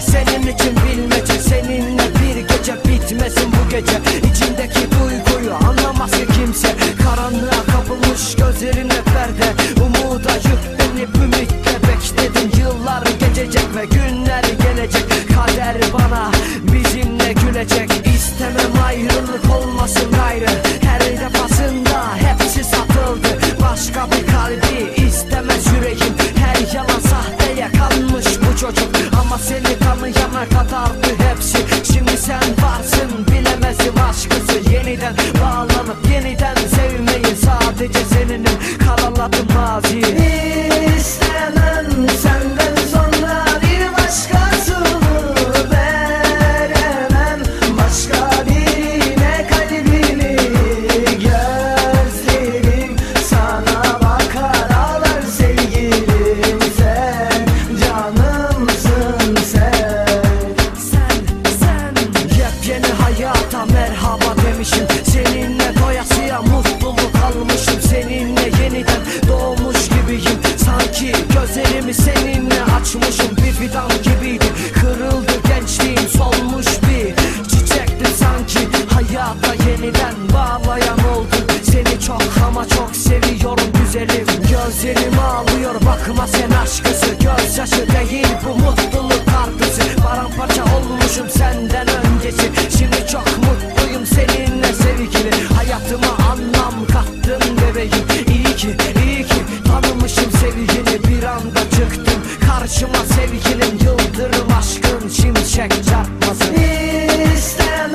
senin için bilmece Seninle bir gece bitmesin bu gece. İçimdeki duyguyu anlamaz ki kimse. Karanlığa kapılmış gözlerimle perde. Umuda yüklenip ümitle bekledim Yıllar geçecek ve günler gelecek. Kader bana bizimle gülecek. İstemem ayrılık olmasın gayrı. Her defasında hepsi satıldı. Başka bir kalbi istemez yüreğim. Her yalan sahteye kalmış bu çocuk. Ama seni tanıyana kadardı hepsi. Şimdi sen varsın bilemezdim aşkısı. Yeniden bağlanıp yeniden sevmeyi Sadece seninim. Karaladım maziyi Uçmuşum bir fidan gibiydi. Kırıldı gençliğim solmuş bir Çiçekti sanki. Hayata yeniden bağlayan oldu. Seni çok ama çok seviyorum güzelim. Gözlerim ağlıyor bakma sen aşkısı. Gözyaşı değil bu mutluluk artısı Paramparça olmuşum senden öncesi. Şimdi çok mu seveyim İyi ki iyi ki tanımışım sevgini Bir anda çıktım karşıma sevgilim. Yıldırım aşkın şimşek çarpmasın. İstemem